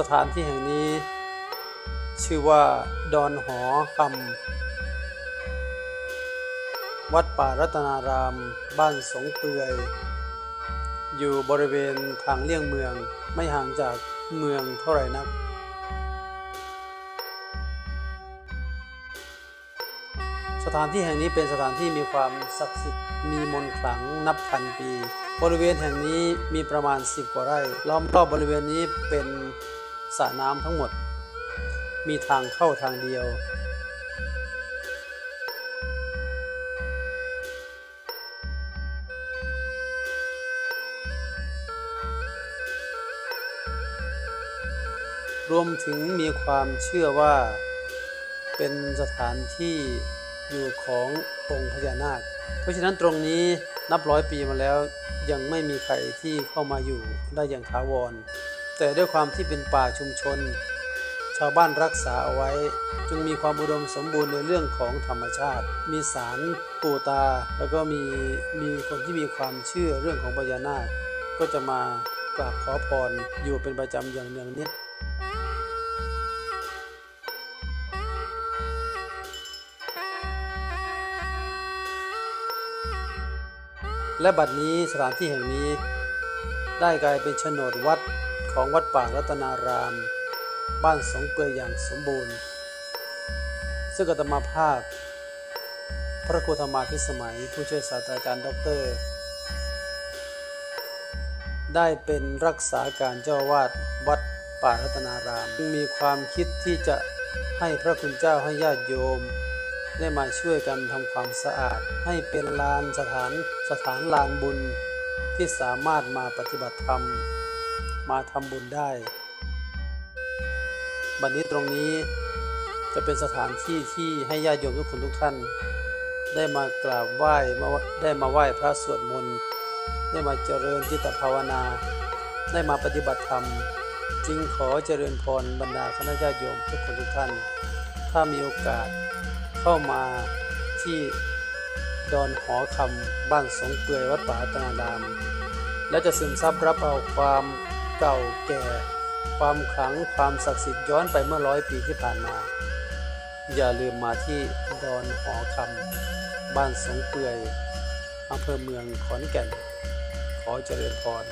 สถานที่แห่งนี้ ชื่อว่าดอนหอคำวัดป่ารัตนาราม บ้านสงเปือย อยู่บริเวณทางเลี่ยงเมืองไม่ห่างจากเมืองเท่าไหร่นัก สถานที่แห่งนี้เป็นสถานที่มีความศักดิ์สิทธิ์มีมนต์ขลังนับพันปี บริเวณแห่งนี้มีประมาณ 10 กว่าไร่ ล้อมรอบบริเวณนี้เป็น สระน้ำทั้งหมด มีทางเข้าทางเดียว รวมถึงมีความเชื่อว่า เป็นสถานที่อยู่ขององค์พญานาค เพราะฉะนั้นตรงนี้นับร้อยปีมาแล้วยังไม่มีใครที่เข้ามาอยู่ได้อย่างถาวร แต่ด้วยความที่เป็นป่าชุมชน ชาวบ้านรักษาเอาไว้ จึงมีความอุดมสมบูรณ์ในเรื่องของธรรมชาติ มีสารปูตา แล้วก็มีมีคนที่มีความเชื่อเรื่องของพญานาค ก็จะมากราบขอพรอยู่เป็นประจำอย่างเนืองนิดและบัดนี้สถานที่แห่งนี้ได้กลายเป็นโฉนดวัด ของวัดป่ารัตนาราม บ้านสงเปือยอย่างสมบูรณ์ ซึ่งอาตมาภาพ พระครูธรรมาพิสมัย ผู้ช่วยศาสตราจารย์ด็อกเตอร์ ได้เป็นรักษาการเจ้าวาดวัดป่ารัตนาราม มีความคิดที่จะให้พระคุณเจ้าให้ญาติโยม ได้มาช่วยกันทำความสะอาด ให้เป็นลานสถานสถานลานบุญที่สามารถมาปฏิบัติธรรม มาทำบุญได้ บัดนี้ตรงนี้จะเป็นสถานที่ที่ให้ญาติโยมทุกคนทุกท่าน ได้มากราบไหว้มาได้มาไหว้พระสวดมนต์ได้มาเจริญจิตภาวนา ได้มาปฏิบัติธรรม จึงขอเจริญพรบรรดาคณะญาติโยมทุกคนทุกท่าน ถ้ามีโอกาสเข้ามาที่ดอนหอคำบ้านสงเปือยวัดป่ารัตนาราม และจะซึมซับรับเอาความ เก่าแก่ ความขลังความศักดิ์สิทธิ์ย้อนไปเมื่อร้อยปีที่ผ่านมา อย่าลืมมาที่ดอนหอคำบ้านสงเปื่อยอำเภอเมืองขอนแก่น ขอเจริญพร